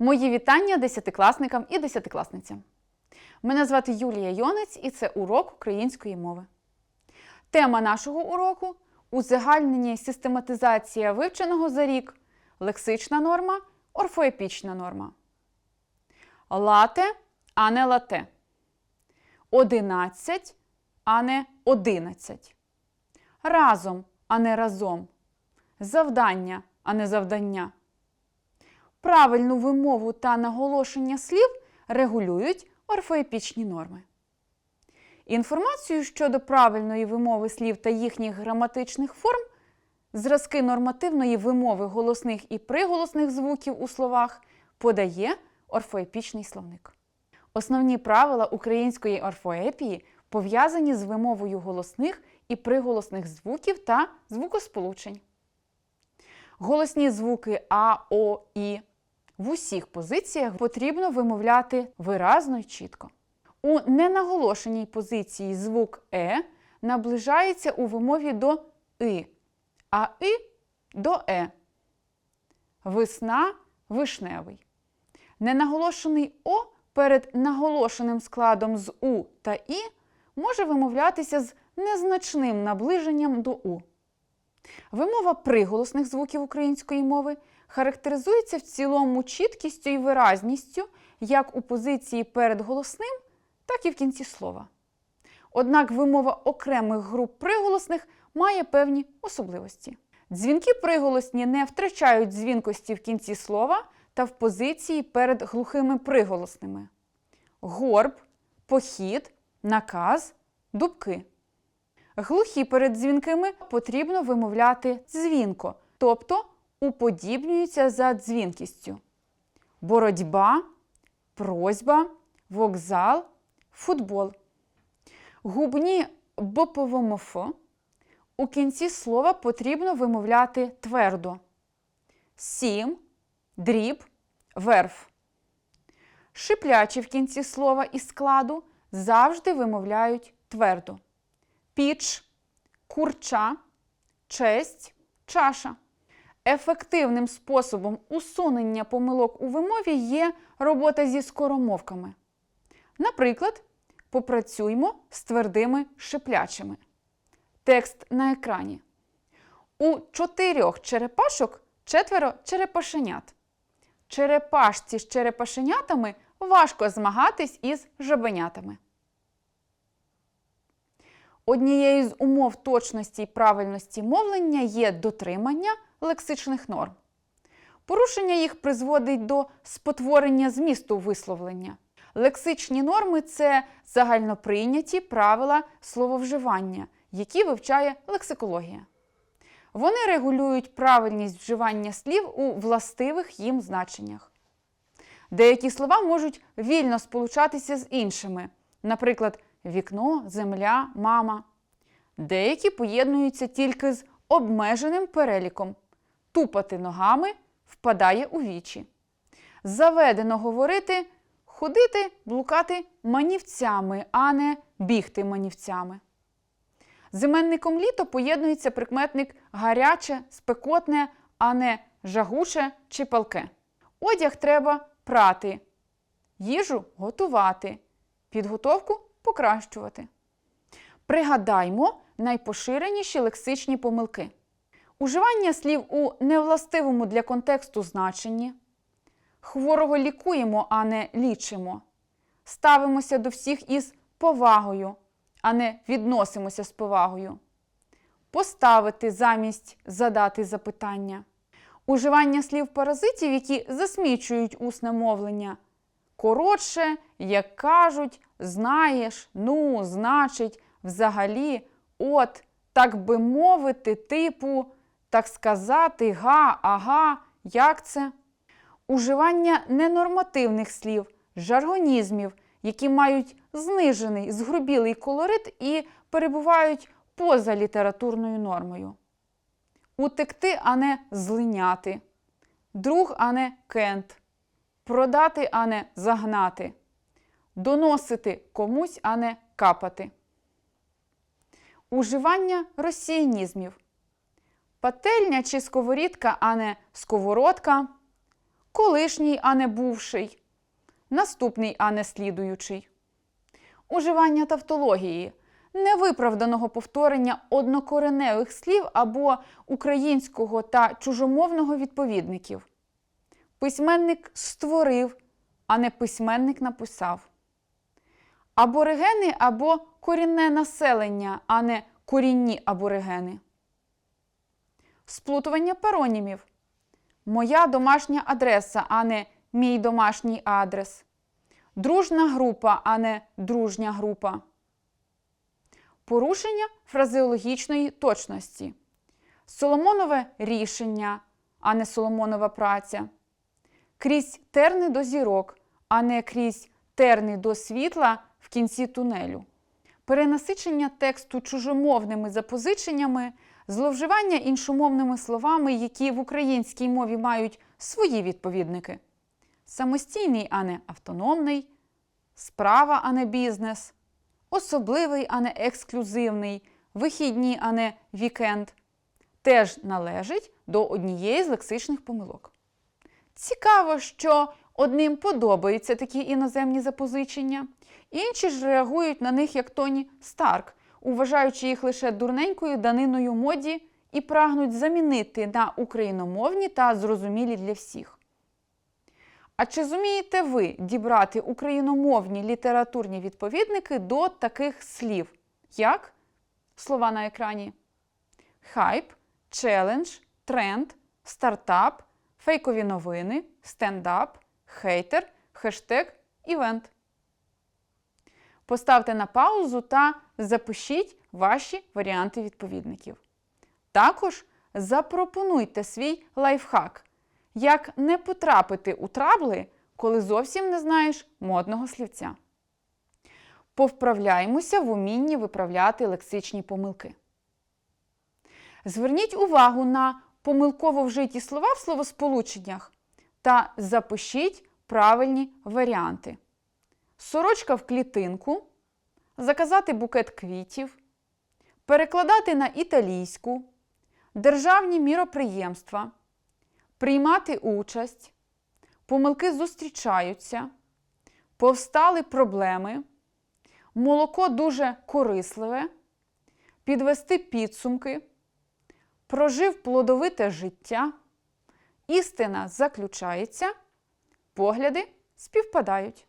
Мої вітання десятикласникам і десятикласницям. Мене звати Юлія Йонець і це урок української мови. Тема нашого уроку узагальнення систематизація вивченого за рік, лексична норма, орфоепічна норма. Лате, а не лате. Одинадцять, а не одинадцять. Разом, а не разом. Завдання, а не завдання. Правильну вимову та наголошення слів регулюють орфоепічні норми. Інформацію щодо правильної вимови слів та їхніх граматичних форм, зразки нормативної вимови голосних і приголосних звуків у словах подає орфоепічний словник. Основні правила української орфоепії пов'язані з вимовою голосних і приголосних звуків та звукосполучень. Голосні звуки А, О, І в усіх позиціях потрібно вимовляти виразно й чітко. У ненаголошеній позиції звук Е наближається у вимові до И, а И до Е. Весна вишневий. Ненаголошений О перед наголошеним складом з У та І може вимовлятися з незначним наближенням до У. Вимова приголосних звуків української мови характеризується в цілому чіткістю і виразністю як у позиції перед голосним, так і в кінці слова. Однак вимова окремих груп приголосних має певні особливості. Дзвінки приголосні не втрачають дзвінкості в кінці слова та в позиції перед глухими приголосними: горб, похід, наказ, дубки. Глухі перед дзвінкими потрібно вимовляти дзвінко, тобто уподібнюються за дзвінкістю. Боротьба, просьба, вокзал, футбол. Губні БПВМФ у кінці слова потрібно вимовляти твердо. Сім, дріб, верф. Шиплячі в кінці слова і складу завжди вимовляють твердо. Піч, курча, честь, чаша. Ефективним способом усунення помилок у вимові є робота зі скоромовками. Наприклад, попрацюймо з твердими шиплячими. Текст на екрані. У чотирьох черепашок четверо черепашенят. Черепашці з черепашенятами важко змагатись із жабенятами. Однією з умов точності і правильності мовлення є дотримання лексичних норм. Порушення їх призводить до спотворення змісту висловлення. Лексичні норми це загальноприйняті правила слововживання, які вивчає лексикологія. Вони регулюють правильність вживання слів у властивих їм значеннях. Деякі слова можуть вільно сполучатися з іншими, наприклад, вікно, земля, мама. Деякі поєднуються тільки з обмеженим переліком. Тупати ногами впадає у вічі. Заведено говорити ходити, блукати манівцями, а не бігти манівцями. З іменником літо поєднується прикметник гаряче, спекотне, а не жагуче чи палке. Одяг треба прати, їжу готувати, підготовку покращувати. Пригадаймо найпоширеніші лексичні помилки. Уживання слів у невластивому для контексту значенні. Хворого лікуємо, а не лічимо. Ставимося до всіх із повагою, а не відносимося з повагою. Поставити замість задати запитання. Уживання слів паразитів, які засмічують усне мовлення. Коротше, як кажуть, знаєш, ну, значить, взагалі, от, так би мовити, типу, так сказати, га, ага, як це? Уживання ненормативних слів, жаргонізмів, які мають знижений, згрубілий колорит і перебувають поза літературною нормою. Утекти, а не злиняти. Друг, а не кент. Продати, а не загнати. Доносити комусь, а не капати. Уживання росіянізмів. Пательня чи сковорідка, а не сковородка. колишній, а не бувший, наступний, а не слідуючий. Уживання тавтології невиправданого повторення однокореневих слів або українського та чужомовного відповідників. Письменник створив, а не письменник написав. Аборигени або корінне населення, а не корінні аборигени. Сплутування паронімів. Моя домашня адреса, а не мій домашній адрес. Дружна група, а не дружня група. Порушення фразеологічної точності. Соломонове рішення, а не Соломонова праця. Крізь терни до зірок, а не крізь терни до світла в кінці тунелю. Перенасичення тексту чужомовними запозиченнями, зловживання іншомовними словами, які в українській мові мають свої відповідники. Самостійний, а не автономний, справа, а не бізнес, особливий, а не ексклюзивний, вихідні, а не вікенд, теж належить до однієї з лексичних помилок. Цікаво, що одним подобаються такі іноземні запозичення, інші ж реагують на них як Тоні Старк, уважаючи їх лише дурненькою даниною моді і прагнуть замінити на україномовні та зрозумілі для всіх. А чи зумієте ви дібрати україномовні літературні відповідники до таких слів, як слова на екрані? Хайп, челендж, тренд, стартап, фейкові новини, стендап, хейтер, хештег, івент. Поставте на паузу та запишіть ваші варіанти відповідників. Також запропонуйте свій лайфхак, як не потрапити у трабли, коли зовсім не знаєш модного слівця. Повправляємося в умінні виправляти лексичні помилки. Зверніть увагу на помилково вжиті слова в словосполученнях та запишіть правильні варіанти. Сорочка в клітинку, заказати букет квітів, перекладати на італійську, державні міроприємства, приймати участь, помилки зустрічаються, повстали проблеми, молоко дуже корисливе, підвести підсумки, прожив плодовите життя, істина заключається, погляди співпадають.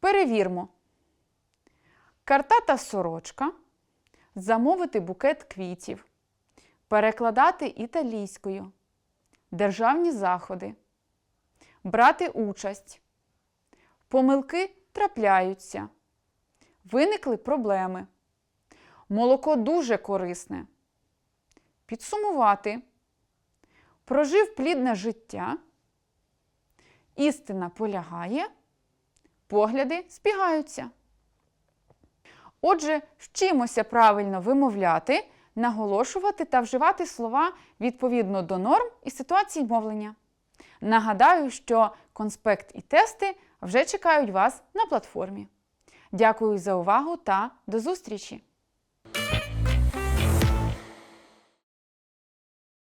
Перевірмо. Картата сорочка. Замовити букет квітів. Перекладати італійською. Державні заходи. Брати участь. Помилки трапляються. Виникли проблеми. Молоко дуже корисне. Підсумувати. Прожив плідне життя. Істина полягає. Погляди збігаються. Отже, вчимося правильно вимовляти, наголошувати та вживати слова відповідно до норм і ситуацій мовлення. Нагадаю, що конспект і тести вже чекають вас на платформі. Дякую за увагу та до зустрічі!